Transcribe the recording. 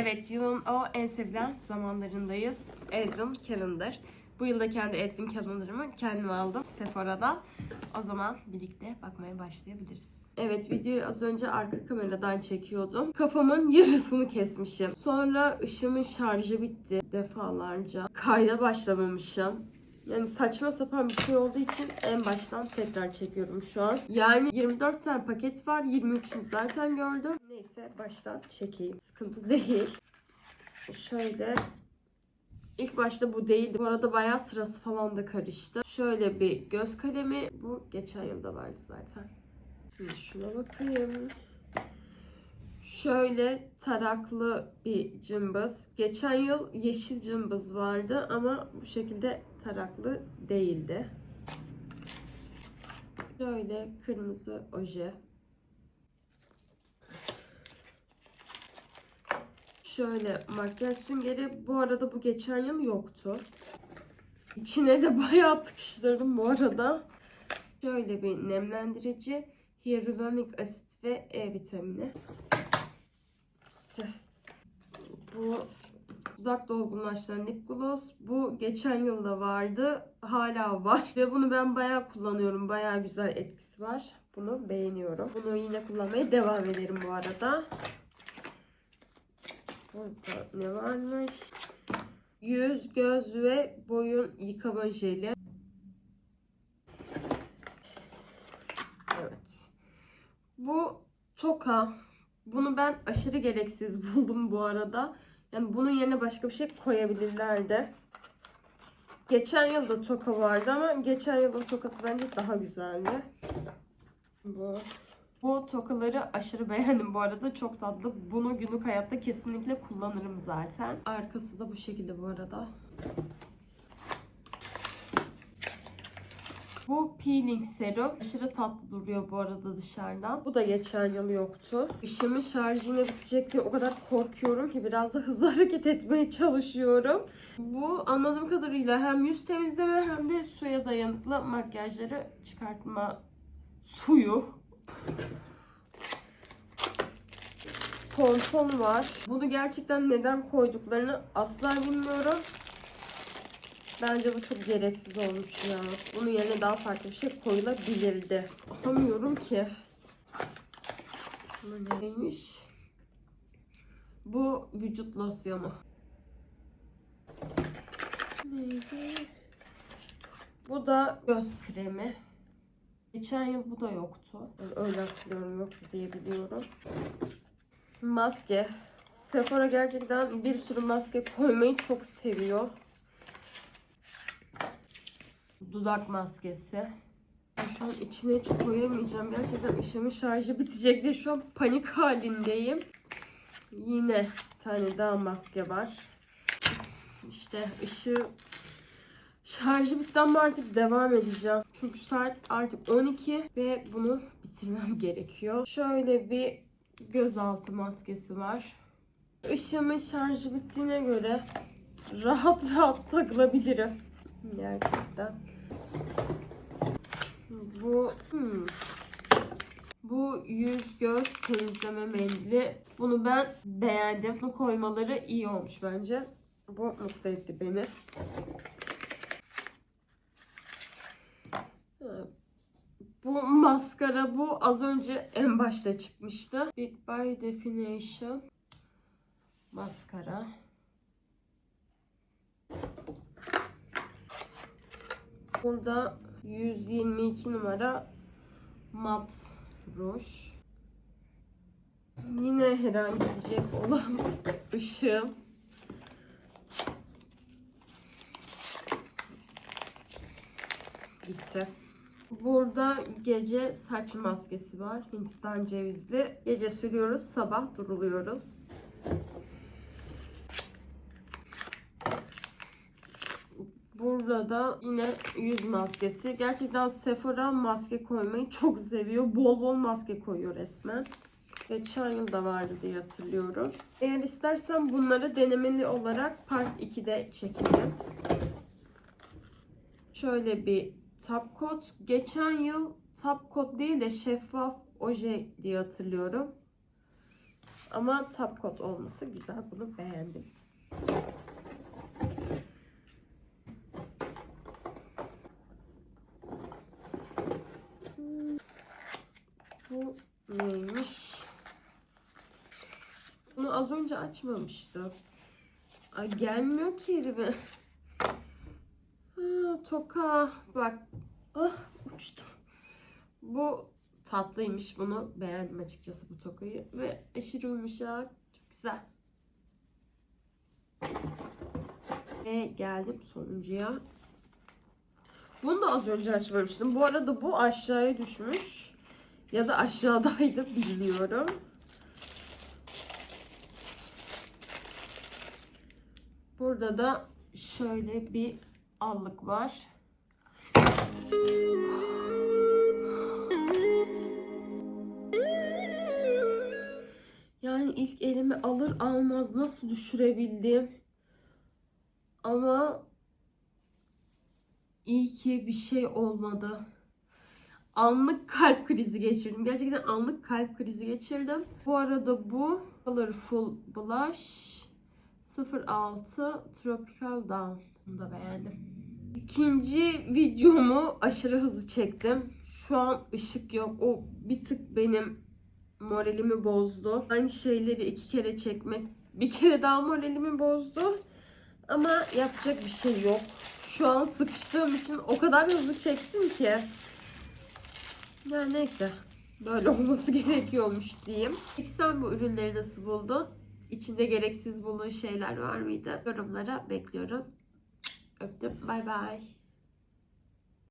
Evet, yılın o en sevilen zamanlarındayız. Edwin Calendar. Bu yılda kendi Edwin Calendar'ımı kendim aldım Sephora'dan. O zaman birlikte bakmaya başlayabiliriz. Evet videoyu az önce arka kameradan çekiyordum. Kafamın yarısını kesmişim. Sonra ışığımın şarjı bitti defalarca. Kayda başlamamışım. Yani saçma sapan bir şey olduğu için en baştan tekrar çekiyorum şu an. Yani 24 tane paket var. 23'ünü zaten gördüm. Neyse baştan çekeyim. Sıkıntı değil. Şöyle İlk başta bu değildi. Bu arada bayağı sırası falan da karıştı. Şöyle bir göz kalemi. Bu geçen yılda vardı zaten. Şimdi şuna bakayım. Şöyle taraklı bir cımbız. Geçen yıl yeşil cımbız vardı ama bu şekilde taraklı değildi. Şöyle kırmızı oje. Şöyle makyaj süngeri. Bu arada bu geçen yıl yoktu. İçine de bayağı tıkıştırdım bu arada. Şöyle bir nemlendirici. Hyaluronik asit ve E vitamini. Bu dudak dolgunlaştıran lip gloss. Bu geçen yılda vardı. Hala var. Ve bunu ben bayağı kullanıyorum. Bayağı güzel etkisi var. Bunu beğeniyorum. Bunu yine kullanmaya devam ederim bu arada. Burada ne varmış? Yüz, göz ve boyun yıkama jeli. Evet. Bu toka. Bunu ben aşırı gereksiz buldum bu arada. Yani bunun yerine başka bir şey koyabilirlerdi. Geçen yıl da toka vardı ama geçen yılın tokası bence daha güzeldi. Bu. Bu tokaları aşırı beğendim bu arada. Çok tatlı. Bunu günlük hayatta kesinlikle kullanırım zaten. Arkası da bu şekilde bu arada. Bu peeling serum. Aşırı tatlı duruyor bu arada dışarıdan. Bu da geçen yıl yoktu. Işığımın şarjı yine bitecek diye o kadar korkuyorum ki biraz da hızlı hareket etmeye çalışıyorum. Bu anladığım kadarıyla hem yüz temizleme hem de suya dayanıklı makyajları çıkartma suyu. Ponton var. Bunu gerçekten neden koyduklarını asla bilmiyorum. Bence bu çok gereksiz olmuş ya. Bunun yerine daha farklı bir şey koyulabilirdi. Anlamıyorum ki. Bu neymiş? Bu vücut losyonu. Neydi? Bu da göz kremi. Geçen yıl bu da yoktu. Öyle hatırlıyorum yoktu diye biliyorum. Maske. Sephora gerçekten bir sürü maske koymayı çok seviyor. Dudak maskesi. Şu an içine hiç koyamayacağım. Gerçekten ışığımın şarjı bitecek diye şu an panik halindeyim. Yine tane daha maske var. İşte ışığı Şarjı bitti ama artık devam edeceğim. Çünkü saat artık 12 ve bunu bitirmem gerekiyor. Şöyle bir gözaltı maskesi var. Işığımın şarjı bittiğine göre rahat rahat takılabilirim. Gerçekten. Bu hmm. Bu yüz göz temizleme mendili. Bunu ben beğendim. Bunu koymaları iyi olmuş bence. Bu mutlu etti beni. Bu maskara bu az önce en başta çıkmıştı. Big by Definition maskara. Burada 122 numara mat ruj. Yine herhangi gidecek olan ışığım. Gitti. Burada gece saç maskesi var. Hindistan cevizli. Gece sürüyoruz, sabah duruluyoruz. Burada da yine yüz maskesi. Gerçekten Sephora maske koymayı çok seviyor. Bol bol maske koyuyor resmen. Geçen yıl da vardı diye hatırlıyorum. Eğer istersen bunları denemeli olarak Part 2'de çekelim. Şöyle bir top coat. Geçen yıl top coat değil de şeffaf oje diye hatırlıyorum. Ama top coat olması güzel. Bunu beğendim. Bu neymiş? Bunu az önce açmamıştım. Ay gelmiyor ki elime. Ha, toka. Bak. Ah uçtu. Bu tatlıymış. Bunu beğendim açıkçası bu tokayı. Ve aşırı yumuşak. Çok güzel. Ve geldim sonuncuya. Bunu da az önce açmamıştım. Bu arada bu aşağıya düşmüş. Ya da aşağıdaydı bilmiyorum. Burada da şöyle bir allık var. Yani ilk elime alır almaz nasıl düşürebildim. Ama iyi ki bir şey olmadı. Anlık kalp krizi geçirdim. Gerçekten anlık kalp krizi geçirdim. Bu arada bu Colorful Blush 06 Tropical Down. Bunu da beğendim. İkinci videomu aşırı hızlı çektim. Şu an ışık yok. O bir tık benim moralimi bozdu. Aynı şeyleri iki kere çekmek bir kere daha moralimi bozdu. Ama yapacak bir şey yok. Şu an sıkıştığım için o kadar hızlı çektim ki. Ya neyse. Böyle olması gerekiyormuş diyeyim. Peki sen bu ürünleri nasıl buldun? İçinde gereksiz bulduğun şeyler var mıydı? Yorumlara bekliyorum. Öptüm. Bay bay.